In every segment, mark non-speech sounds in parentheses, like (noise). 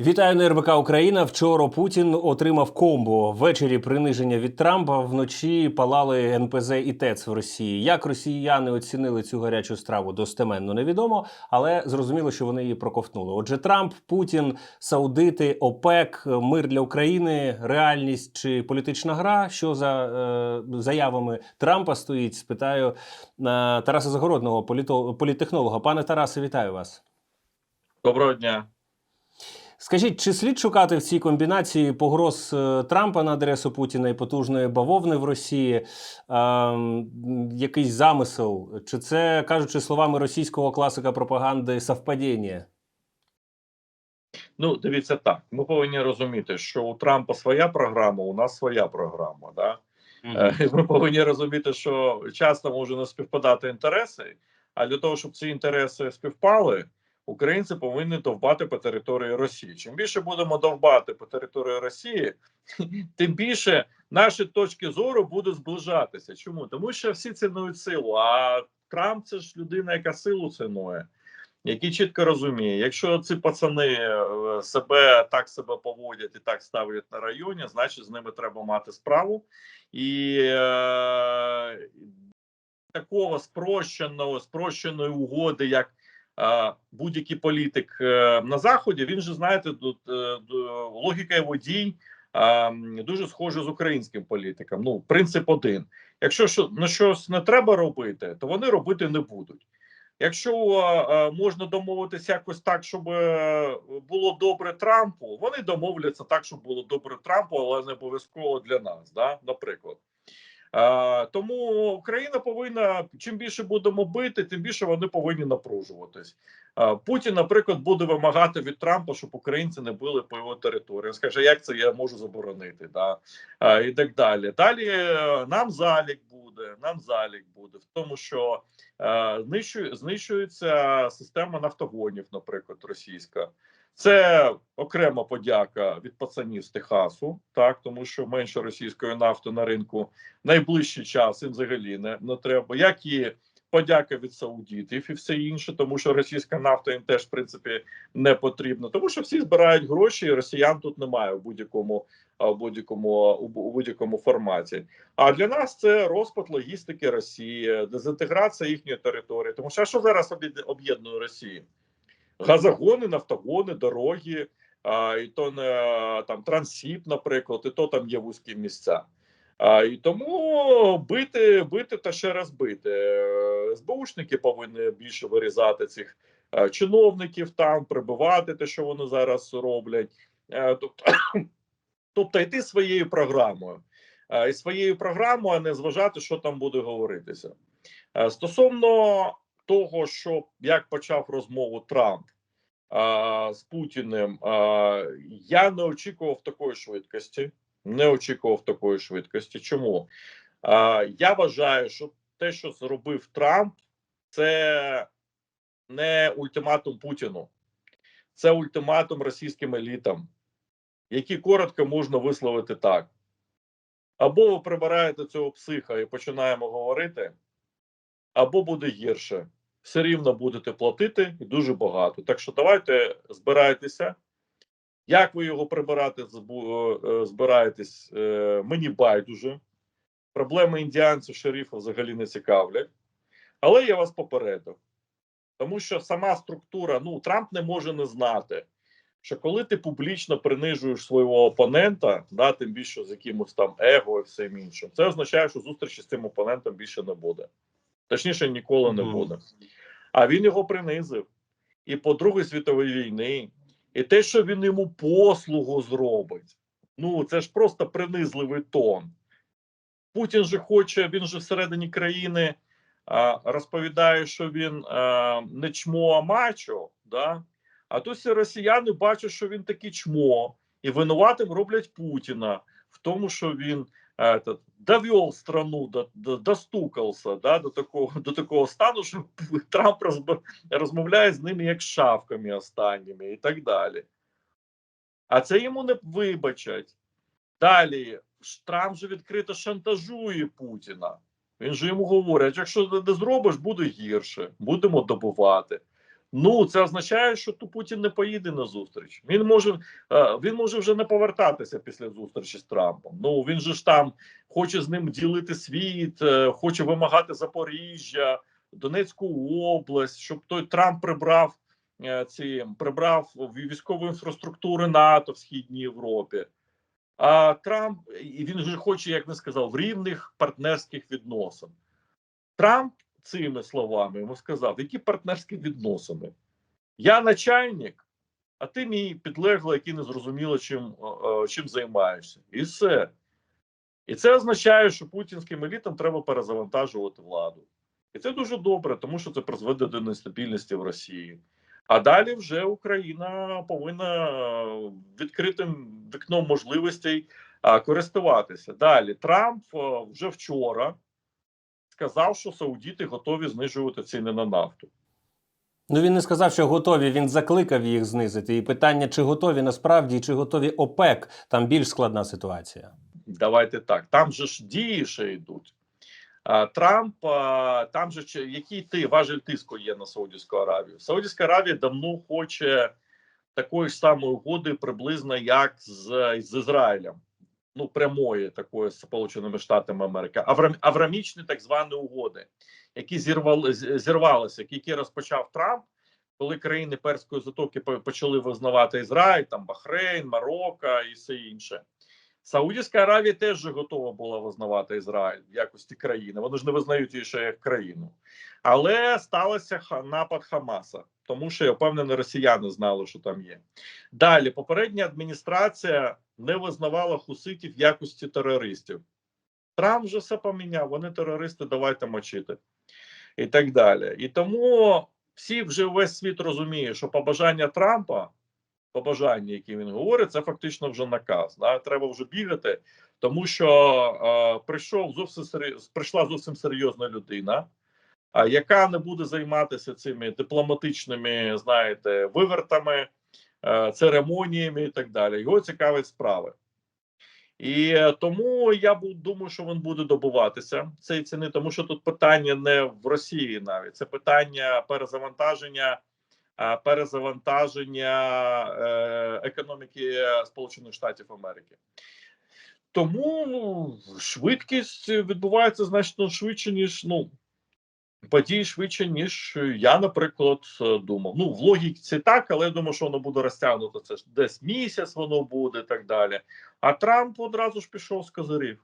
Вітаю на РБК Україна. Вчора Путін отримав комбо. Ввечері приниження від Трампа. Вночі палали НПЗ і ТЕЦ в Росії. Як росіяни оцінили цю гарячу страву, достеменно невідомо, але зрозуміло, що вони її проковтнули. Отже, Трамп, Путін, Саудити, ОПЕК, мир для України, реальність чи політична гра. Що за е, заявами Трампа стоїть? Спитаю е, Тараса Загородного, політо- політтехнолога. Пане Тарасе, вітаю вас. Доброго дня. Скажіть, чи слід шукати в цій комбінації погроз е, Трампа на адресу Путіна і потужної бавовни в Росії е, якийсь замисел? Чи це, кажучи словами російського класика пропаганди, совпадіння? Ну, дивіться так. Ми повинні розуміти, що у Трампа своя програма, у нас своя програма. Да? Е, і Ми повинні розуміти, що часто може не співпадати інтереси, а для того, щоб ці інтереси співпали, українці повинні довбати по території Росії. Чим більше будемо довбати по території Росії, (laughs) тим більше наші точки зору будуть зближатися. Чому? Тому що всі цінують силу. А Трамп це ж людина, яка силу цінує. Який чітко розуміє, якщо ці пацани е, себе так себе поводять і так ставлять на районі, значить з ними треба мати справу. І е, такого спрощеного, спрощеної угоди, як будь-який політик е, на заході, він же знаєте, тут е, логіка його дій дуже схожа з українським політиком. Ну, принцип один: якщо що на щось не треба робити, то вони робити не будуть. Якщо можна домовитися якось так, щоб е, було добре Трампу, вони домовляться так, щоб було добре Трампу, але не обов'язково для нас, да? наприклад. Е, тому Україна повинна чим більше будемо бити, тим більше вони повинні напружуватись. Е, Путін, наприклад, буде вимагати від Трампа, щоб українці не били по його території. Він скаже, як це я можу заборонити, да? е, і так далі. Далі нам залік буде. Нам залік буде в тому, що знищується система нафтогонів, наприклад, російська. Це окрема подяка від пацанів з Техасу, так тому що менше російської нафти на ринку найближчий час їм взагалі не, не треба. Як і подяка від саудітів і все інше, тому що російська нафта їм теж в принципі не потрібна, тому що всі збирають гроші, і росіян тут немає в будь-якому в будь-якому у будь-якому форматі. А для нас це розпад логістики Росії, дезінтеграція їхньої території. Тому що що зараз об'єд- об'єднує Росію? Газогони, нафтогони, дороги, а, і то не там трансіп, наприклад, і то там є вузькі місця. А, і тому бити, бити та ще раз бити. СБУшники повинні більше вирізати цих чиновників там, прибивати те, що вони зараз роблять. Тобто, (coughs) тобто йти своєю програмою. Е, І своєю програмою, а не зважати, що там буде говоритися. Е, Стосовно того, що як почав розмову Трамп а, з Путіним, а, я не очікував такої швидкості. Не очікував такої швидкості. Чому? А, я вважаю, що те, що зробив Трамп, це не ультиматум Путіну, це ультиматум російським елітам, які коротко можна висловити так. Або ви прибираєте цього психа і починаємо говорити, або буде гірше. Все рівно будете платити і дуже багато. Так що давайте збирайтеся. Як ви його прибирати е, збираєтесь, е, мені байдуже. Проблеми індіанців, шерифа взагалі не цікавлять. Але я вас попередив. Тому що сама структура, ну, Трамп не може не знати, що коли ти публічно принижуєш свого опонента, да, тим більше з якимось там его і всім іншим, це означає, що зустрічі з цим опонентом більше не буде. Точніше, ніколи не буде. А він його принизив. І по Другій світовій війні, і те, що він йому послугу зробить. Ну, це ж просто принизливий тон. Путін же хоче, він же всередині країни а, розповідає, що він а, не чмо, а мачо. Да? А то всі росіяни бачать, що він такий чмо, і винуватим роблять Путіна в тому, що він этот, довел страну, до, до, достукався да, до, такого, до такого стану, що (laughs) Трамп розб- розмовляє з ними як з шавками останніми і так далі. А це йому не вибачать. Далі Трамп же відкрито шантажує Путіна. Він же йому говорить: якщо ти не зробиш, буде гірше, будемо добувати. Ну, це означає, що ту Путін не поїде на зустріч. Він може е, він може вже не повертатися після зустрічі з Трампом. Ну він же ж там хоче з ним ділити світ, е, хоче вимагати Запоріжжя, Донецьку область, щоб той Трамп прибрав е, ці прибрав військову інфраструктуру НАТО в східній Європі. А Трамп і він же хоче, як він сказав, в рівних партнерських відносин. Трамп цими словами йому сказав, які партнерські відносини. Я начальник, а ти мій підлеглий, який не зрозуміло, чим, чим займаєшся. І все. І це означає, що путінським елітам треба перезавантажувати владу. І це дуже добре, тому що це призведе до нестабільності в Росії. А далі вже Україна повинна відкритим вікном можливостей користуватися. Далі Трамп вже вчора сказав, що саудіти готові знижувати ціни на нафту. Ну він не сказав, що готові. Він закликав їх знизити. І питання, чи готові насправді, чи готові ОПЕК, там більш складна ситуація. Давайте так. Там же ж дії ще йдуть. Трамп, там же який ти важель тиску є на Саудівську Аравію? Саудівська Аравія давно хоче такої ж самої угоди, приблизно як з, з Ізраїлем. Ну, прямої такої з Сполученими Штатами Америки, Аврам, аврамічні так звані угоди, які зірвали зірвалися, які розпочав Трамп, коли країни Перської затоки почали визнавати Ізраїль, там Бахрейн, Марокко і все інше. Саудівська Аравія теж готова була визнавати Ізраїль в якості країни. Вони ж не визнають її ще як країну. Але сталося напад Хамаса, тому що я впевнений, росіяни знали, що там є. Далі попередня адміністрація не визнавала хуситів якості терористів. Трамп вже все поміняв. Вони терористи, давайте мочити. І так далі. І тому всі вже весь світ розуміє, що побажання Трампа побажання, які він говорить, це фактично вже наказ. Да? Треба вже бігати, тому що е, прийшов зовсім серйоз, прийшла зовсім серйозна людина, яка не буде займатися цими дипломатичними, знаєте, вивертами, церемоніями і так далі. Його цікавить справи. І е, тому я думаю, що він буде добуватися цієї ціни, тому що тут питання не в Росії навіть це питання перезавантаження перезавантаження е, економіки Сполучених Штатів Америки. Тому швидкість відбувається значно швидше, ніж ну події швидше, ніж я, наприклад, е, думав. Ну, в логіці так, але я думаю, що воно буде розтягнуто. Це ж десь місяць воно буде і так далі. А Трамп одразу ж пішов з козирів.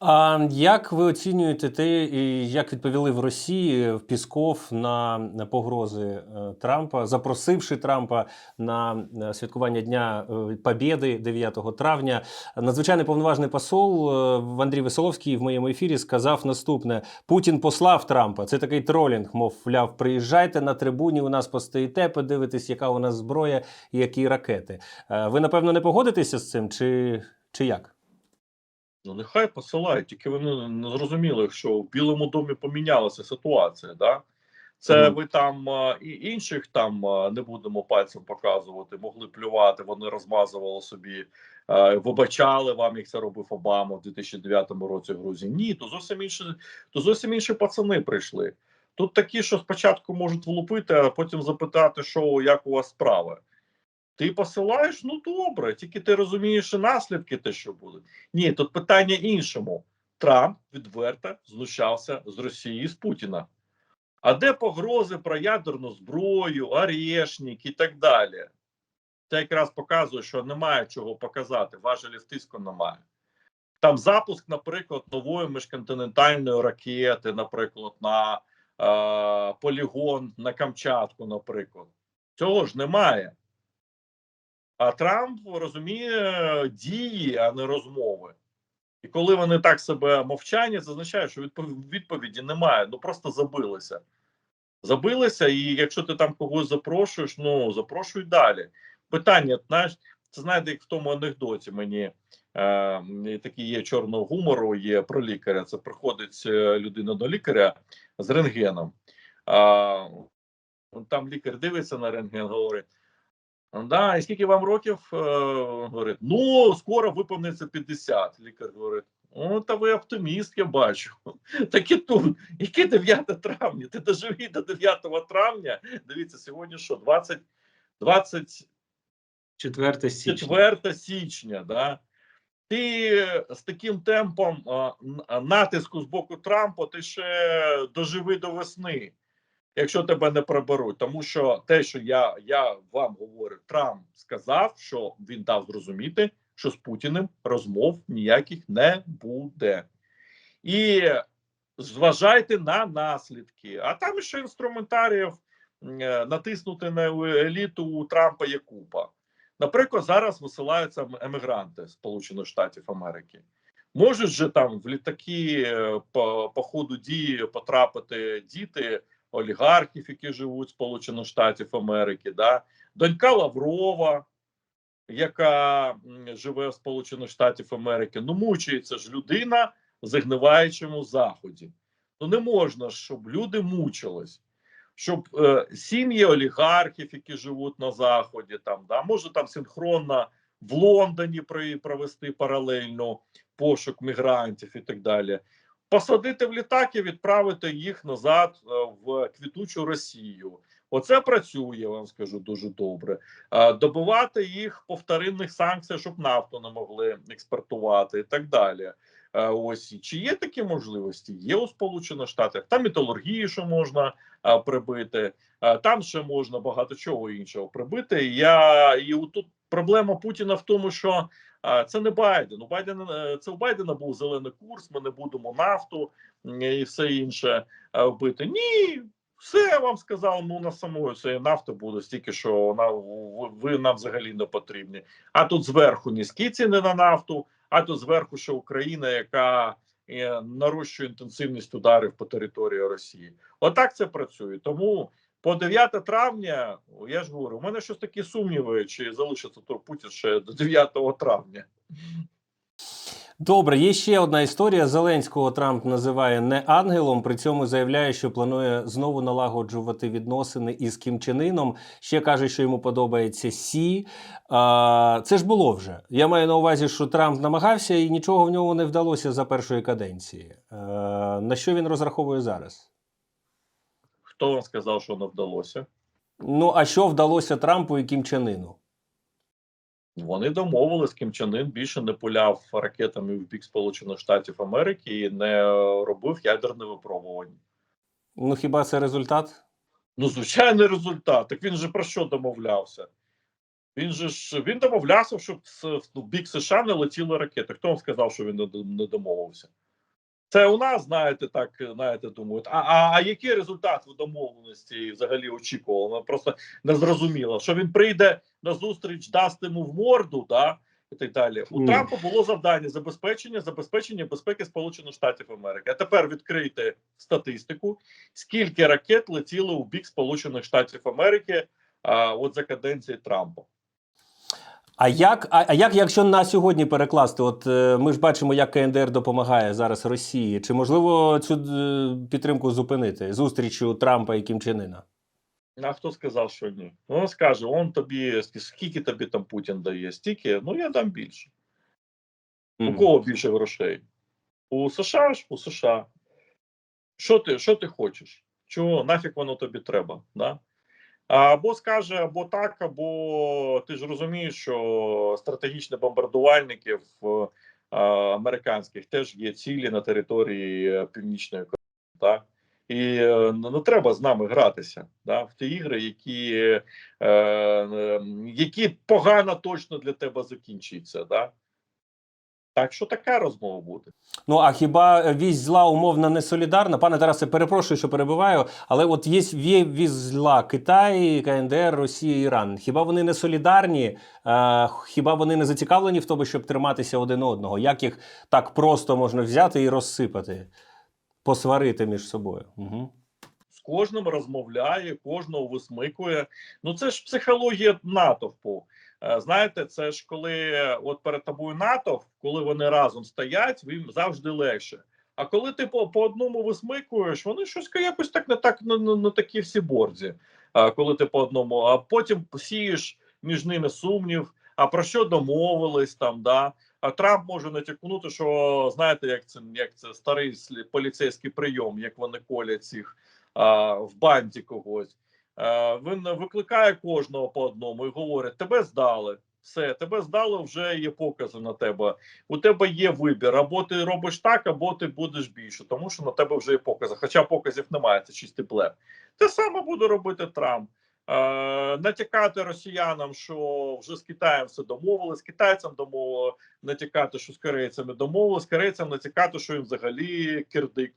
А як ви оцінюєте те, як відповіли в Росії в Пісков на погрози е, Трампа, запросивши Трампа на е, святкування Дня е, Побєди 9 травня? Надзвичайний повноважний посол е, Андрій Веселовський в моєму ефірі сказав наступне: Путін послав Трампа. Це такий тролінг, мовляв, приїжджайте на трибуні. У нас постоїте, подивитесь, яка у нас зброя і які ракети. Е, Ви напевно не погодитеся з цим, чи, чи як? Ну, нехай посилають, тільки вони не зрозуміли, що в Білому домі помінялася ситуація. Да? Це ви там і інших там не будемо пальцем показувати, могли плювати, вони розмазували собі, вибачали вам, як це робив Обама в 2009 році в Грузії. Ні, то зовсім інші, то зовсім інші пацани прийшли. Тут такі, що спочатку можуть влупити, а потім запитати, що як у вас справи. Ти посилаєш, ну добре, тільки ти розумієш і наслідки, те, що буде. Ні, тут питання іншому. Трамп відверто знущався з Росії з Путіна. А де погрози про ядерну зброю, орешник і так далі? Це якраз показує, що немає чого показати, важелів тиску немає. Там запуск, наприклад, нової міжконтинентальної ракети, наприклад, на е, полігон на Камчатку, наприклад. Цього ж немає. А Трамп розуміє дії, а не розмови. І коли вони так себе мовчання, це означає, що відповіді немає. Ну просто забилися. Забилися, і якщо ти там когось запрошуєш, ну запрошуй далі. Питання, знаєш, це знаєте, як в тому анекдоті мені е, такий є чорного гумору, є про лікаря. Це приходить е, людина до лікаря з рентгеном. А, там лікар дивиться на рентген, говорить. Да, і скільки вам років? Е, говорить, ну, скоро виповниться 50. Лікар говорить: О, та ви оптиміст, я бачу. (laughs) Так і тут. Яке 9 травня? Ти доживі до 9 травня. Дивіться, сьогодні що? 20, 20 4 січня. 4 січня, да? ти з таким темпом а, натиску з боку Трампа, ти ще доживи до весни, якщо тебе не приберуть. Тому що те, що я, я вам говорю, Трамп сказав, що він дав зрозуміти, що з Путіним розмов ніяких не буде. І зважайте на наслідки. А там ще інструментаріїв е, натиснути на еліту у Трампа є купа. Наприклад, зараз висилаються ем- емігранти Сполучених Штатів Америки. Можуть же там в літаки е, по, по ходу дії потрапити діти олігархів, які живуть в Сполучених Штатів Америки, да? донька Лаврова, яка живе в Сполучених Штатів Америки. Ну, мучається ж людина в загниваючому заході. Ну не можна, щоб люди мучились щоб е, сім'ї олігархів, які живуть на заході, там да може там синхронно в Лондоні провести паралельно пошук мігрантів і так далі. Посадити в літак і відправити їх назад е, в квітучу Росію. Оце працює, я вам скажу дуже добре. Е, добивати їх по вторинних санкціях, щоб нафту не могли експортувати і так далі. Е, Ось чи є такі можливості? Є у Сполучених Штатах. Там металургії, що можна прибити. Там ще можна багато чого іншого прибити. Я і тут проблема Путіна в тому, що це не Байден. У Байдена це у Байдена був зелений курс. Ми не будемо нафту і все інше вбити. Ні. Все я вам сказав, ну на самої цієї нафти буде стільки, що вона ви, ви нам взагалі не потрібні. А тут зверху низькі ціни на нафту, а тут зверху ще Україна, яка е, нарощує інтенсивність ударів по території Росії. Отак це працює. Тому по 9 травня, я ж говорю, у мене щось такі сумніви, чи залишиться то Путін ще до 9 травня. Добре, є ще одна історія. Зеленського Трамп називає не ангелом. При цьому заявляє, що планує знову налагоджувати відносини із Кім Чен Іном. Ще каже, що йому подобається Сі. А, це ж було вже. Я маю на увазі, що Трамп намагався і нічого в нього не вдалося за першої каденції. А, на що він розраховує зараз? Хто вам сказав, що не вдалося? Ну а що вдалося Трампу і Кім Чен Іну? Вони домовились, Ким Чен Ын більше не пуляв ракетами в бік Сполучених Штатів Америки і не робив ядерне випробування. Ну хіба це результат? Ну, звичайний результат. Так він же про що домовлявся? Він же ж він домовлявся, щоб в бік США не летіли ракети. Хто вам сказав, що він не домовився? Це у нас, знаєте, так знаєте, думають. А, а, а який результат у домовленості взагалі очікував? Ну, просто не зрозуміло. Що він прийде на зустріч, дасть йому в морду, да, і так далі. У Ні. Трампа було завдання забезпечення забезпечення безпеки Сполучених Штатів Америки. А тепер відкрийте статистику, скільки ракет летіло у бік Сполучених Штатів Америки а, от за каденції Трампа. А як, а, а як, якщо на сьогодні перекласти? От е, ми ж бачимо, як КНДР допомагає зараз Росії. Чи можливо цю е, підтримку зупинити зустрічю Трампа і Кім Чен А хто сказав, що ні? Ну, Він скаже: он тобі скільки тобі там Путін дає? Стільки, ну я дам більше. У кого більше грошей? У США ж у США. Що ти що ти хочеш? Чого нафіг воно тобі треба? Да? Або скаже, або так, або ти ж розумієш, що стратегічні бомбардувальники в е, американських теж є цілі на території е, Північної Кореї. Так? І е, ну, не треба з нами гратися да, в ті ігри, які, е, е, які погано точно для тебе закінчаться. Да? Так що така розмова буде. Ну а хіба вісь зла умовно не солідарна? Пане Тарасе, перепрошую, що перебиваю, але от є, вісь зла Китай, КНДР, Росія, Іран. Хіба вони не солідарні? Е, хіба вони не зацікавлені в тому, щоб триматися один одного? Як їх так просто можна взяти і розсипати, посварити між собою? Угу. з кожним розмовляє, кожного висмикує. Ну це ж психологія натовпу. Е, Знаєте, це ж коли е, от перед тобою натовп, коли вони разом стоять, їм завжди легше. А коли ти по, по одному висмикуєш, вони щось якось так не так не, не, не такі всі борзі. А коли ти по одному, а потім сієш між ними сумнів. А про що домовились там, да? А Трамп може натякнути, що знаєте, як це як це старий поліцейський прийом, як вони колять цих а, в банді когось. А, він викликає кожного по одному і говорить: тебе здали. Все, тебе здали, вже є покази на тебе. У тебе є вибір, або ти робиш так, або ти будеш більше, тому що на тебе вже є покази. Хоча показів немає, це чистий блеф. Те саме буде робити Трамп. Е, натякати росіянам, що вже з Китаєм все домовили, з китайцям домовили, натякати, що з корейцями домовили, з корейцям натякати, що їм взагалі кирдик.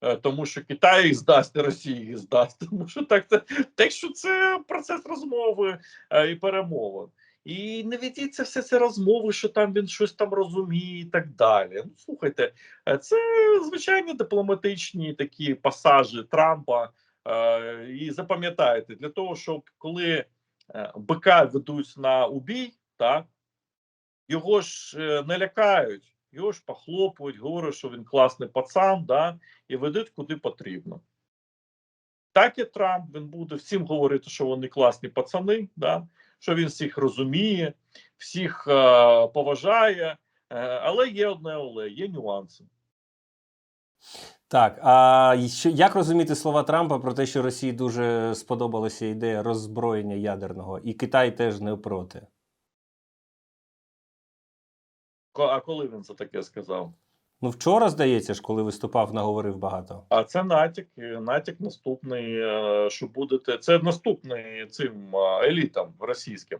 Е, Тому що Китай здасть, їх здасть. (laughs) Тому що так, це, так що це процес розмови е, і перемовин. І не ведіться все це розмови, що там він щось там розуміє і так далі. Ну, слухайте, е, це звичайні дипломатичні такі пасажі Трампа. І запам'ятайте, для того, щоб коли бика ведуть на убій, так його ж не лякають, його ж похлопують, говорять, що він класний пацан, да, і ведуть куди потрібно. Так і Трамп він буде всім говорити, що вони класні пацани, да, що він всіх розуміє, всіх е, поважає. Е, але є одне але, є нюанси. Так, а що, як розуміти слова Трампа про те, що Росії дуже сподобалася ідея роззброєння ядерного, і Китай теж не проти? А коли він це таке сказав? Ну, вчора, здається ж, коли виступав, наговорив багато. А це натяк, натяк наступний, е, що будете. Це наступний цим е, елітам російським.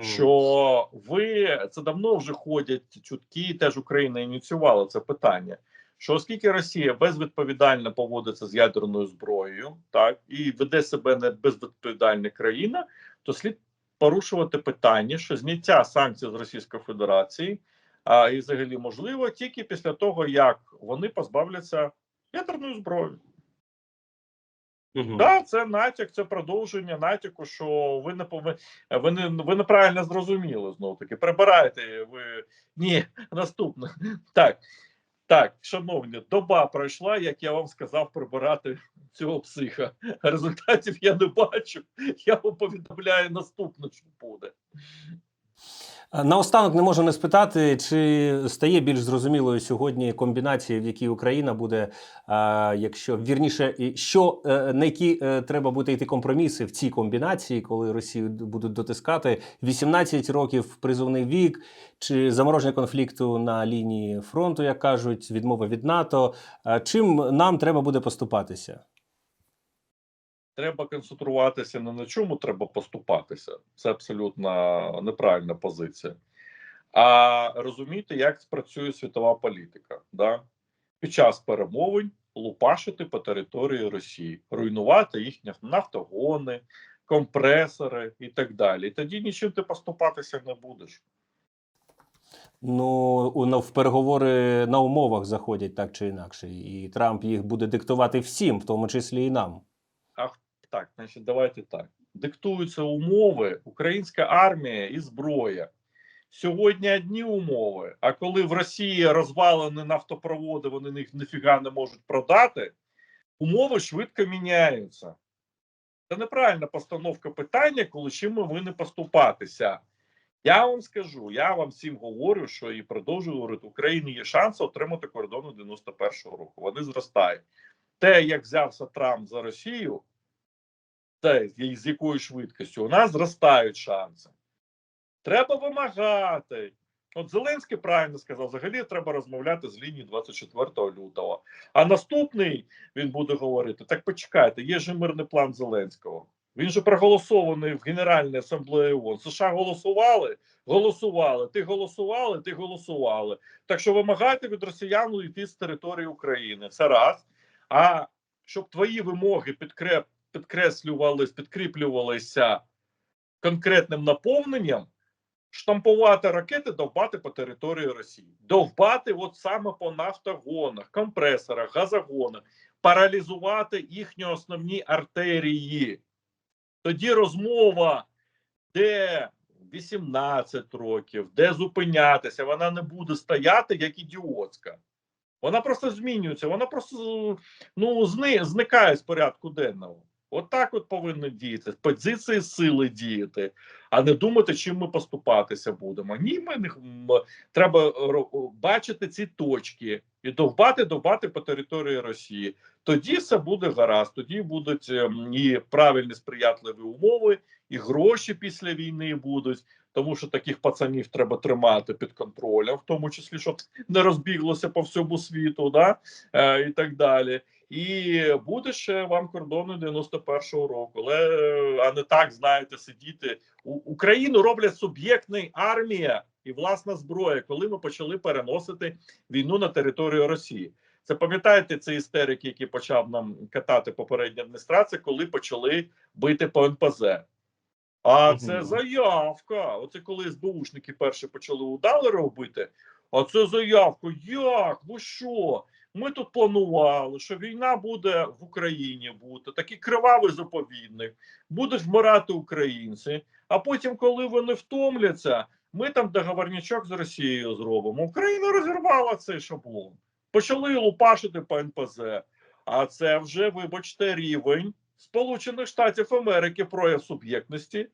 Що ви це давно вже ходять чутки, теж Україна ініціювала це питання. Що оскільки Росія безвідповідально поводиться з ядерною зброєю, так і веде себе не безвідповідальна країна, то слід порушувати питання, що зняття санкцій з Російської Федерації, а і взагалі можливо тільки після того, як вони позбавляться ядерної зброї. Мгм. Так, це натяк, це продовження натяку, що ви не повинні, ви не ви неправильно зрозуміли знову таки. Прибирайте ви ні, наступне. Так, так, шановні, доба пройшла, як я вам сказав, прибирати цього психа. Результатів я не бачу. Я вам повідомляю наступне, що буде. Наостанок не можу не спитати, чи стає більш зрозумілою сьогодні комбінація, в якій Україна буде, якщо вірніше, що е, на які е, треба буде йти компроміси в цій комбінації, коли Росію будуть дотискати 18 років призовний вік, чи замороження конфлікту на лінії фронту, як кажуть, відмова від НАТО. Чим нам треба буде поступатися? Треба концентруватися не на чому треба поступатися. Це абсолютно неправильна позиція. А розуміти, як працює світова політика. Да? Під час перемовин лупашити по території Росії, руйнувати їхні нафтогони, компресори і так далі. Тоді нічим ти поступатися не будеш. Ну, в переговори на умовах заходять так чи інакше, і Трамп їх буде диктувати всім, в тому числі і нам. Так, значить, давайте так. Диктуються умови, українська армія і зброя. Сьогодні одні умови, а коли в Росії розвалені нафтопроводи, вони їх ніфіга не можуть продати, умови швидко міняються. Це неправильна постановка питання, коли чим ми повинні поступатися. Я вам скажу, я вам всім говорю, що і продовжую говорити, Україні є шанс отримати кордони 91-го року. Вони зростають. Те, як взявся Трамп за Росію, те, з якою швидкістю, у нас зростають шанси. Треба вимагати. От Зеленський правильно сказав, взагалі треба розмовляти з лінії 24 лютого. А наступний він буде говорити: так почекайте, є же мирний план Зеленського. Він же проголосований в Генеральній асамблеї ООН. США голосували, голосували. Ти голосували, ти голосували. Так що вимагайте від росіян йти з території України. Це раз. А щоб твої вимоги підкреп, підкреслювались, підкріплювалися конкретним наповненням, штампувати ракети, довбати по території Росії. Довбати от саме по нафтогонах, компресорах, газогонах, паралізувати їхні основні артерії. Тоді розмова, де 18 років, де зупинятися, вона не буде стояти як ідіотська. Вона просто змінюється, вона просто ну, зникає з порядку денного. От от повинно діяти, з позиції сили діяти. а не думати, чим ми поступатися будемо. Ні, ми не треба бачити ці точки і довбати, довбати по території Росії. Тоді все буде гаразд. Тоді будуть ем, і правильні сприятливі умови, і гроші після війни будуть. Тому що таких пацанів треба тримати під контролем, в тому числі, щоб не розбіглося по всьому світу, да е, і так далі. І буде ще вам кордони 91-го року, але а не так знаєте, сидіти У, Україну роблять суб'єктний армія і власна зброя, коли ми почали переносити війну на територію Росії. Це пам'ятаєте цей істерик, який почав нам катати попередня адміністрація, коли почали бити по НПЗ. А це заявка. Оце коли СБУшники перші почали удали робити. А це заявка. Як? Ви що? Ми тут планували, що війна буде в Україні бути, такий кривавий заповідник, будуть вмирати українці. А потім, коли вони втомляться, ми там договорнячок з Росією зробимо. Україна розірвала цей шаблон. Почали лупашити по НПЗ. А це вже, вибачте, рівень Сполучених Штатів Америки прояв суб'єктності.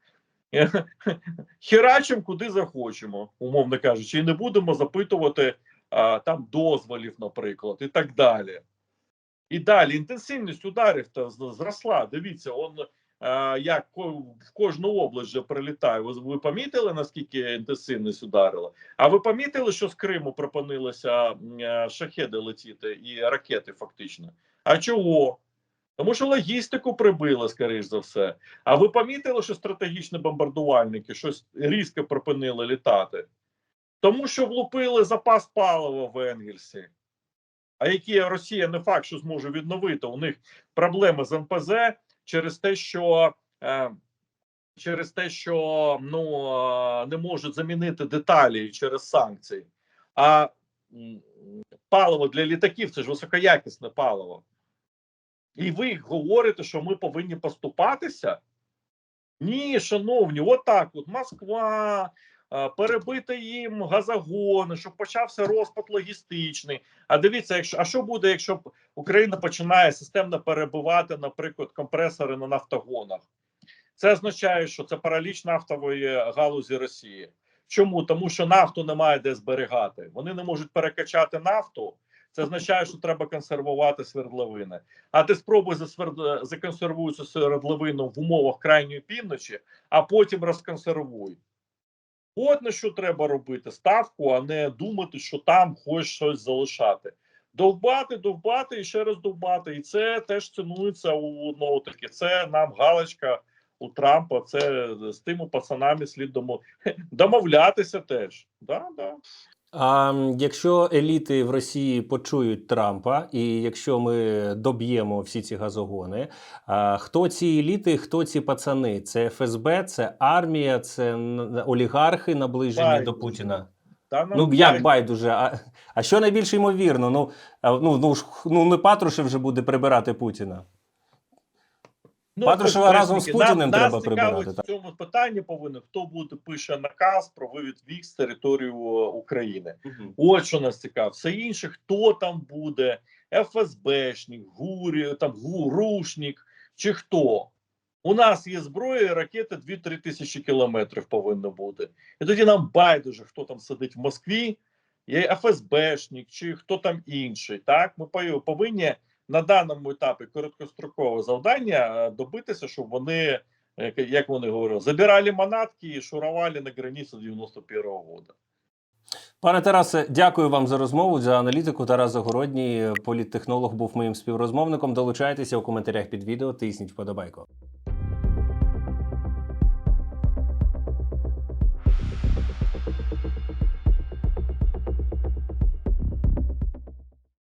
(laughs) Херачимо куди захочемо, умовно кажучи, і не будемо запитувати там дозволів, наприклад, і так далі. І далі інтенсивність ударів з- зросла. Дивіться, он а, як в кожну область вже прилітає. Ви, ви помітили, наскільки інтенсивність ударила? А ви помітили, що з Криму припинилися е, шахеди летіти і ракети, фактично? А чого? Тому що логістику прибили, скоріш за все. А ви помітили, що стратегічні бомбардувальники щось різко припинили літати? Тому що влупили запас палива в Енгельсі, а які Росія не факт, що зможе відновити. У них проблеми з НПЗ через те, що. Е, Через те, що ну е, не можуть замінити деталі через санкції, а паливо для літаків це ж високоякісне паливо. І ви говорите, що ми повинні поступатися? Ні, шановні, отак от Москва, перебити їм газогони, щоб почався розпад логістичний. А дивіться, якщо а що буде, якщо Україна починає системно перебивати, наприклад, компресори на нафтогонах? Це означає, що це параліч нафтової галузі Росії. Чому? Тому що нафту немає де зберігати. Вони не можуть перекачати нафту. Це означає, що треба консервувати свердловини. А ти спробуй засверд... законсервуй цю свердловину в умовах крайньої півночі, а потім розконсервуй. От на що треба робити ставку, а не думати, що там хоч щось залишати. Довбати, довбати і ще раз довбати. І це теж цінується у таки. Це нам галочка у Трампа. Це з тими пацанами слід домо... (laughs) домовлятися теж. Да, да. А якщо еліти в Росії почують Трампа, і якщо ми доб'ємо всі ці газогони, а, хто ці еліти, хто ці пацани? Це ФСБ, це армія, це олігархи наближені до Путіна. Та Ну як байдуже. байдуже? А, а що найбільш ймовірно? Ну, ну, ну, ну не Патрушев вже буде прибирати Путіна. Патрушева хоч разом з. Путіним Нам- треба нас прибирати. В цьому питанні повинен хто буде пише наказ про вивід військ з території е, України. От що нас цікавить. Все інше, хто там буде, ФСБшник, гурі, там ГУРушник чи хто. У нас є зброя, і ракети 2-3 тисячі кілометрів повинно бути. І тоді нам байдуже, хто там сидить в Москві, є ФСБшник чи хто там інший. Так, ми повинні на даному етапі короткострокове завдання е, добитися, щоб вони, е, як вони говорили, забирали манатки і шурували на границі 91-го року. Пане Тарасе, дякую вам за розмову, за аналітику. Тарас Загородній, політтехнолог, був моїм співрозмовником. Долучайтеся у коментарях під відео, тисніть вподобайку.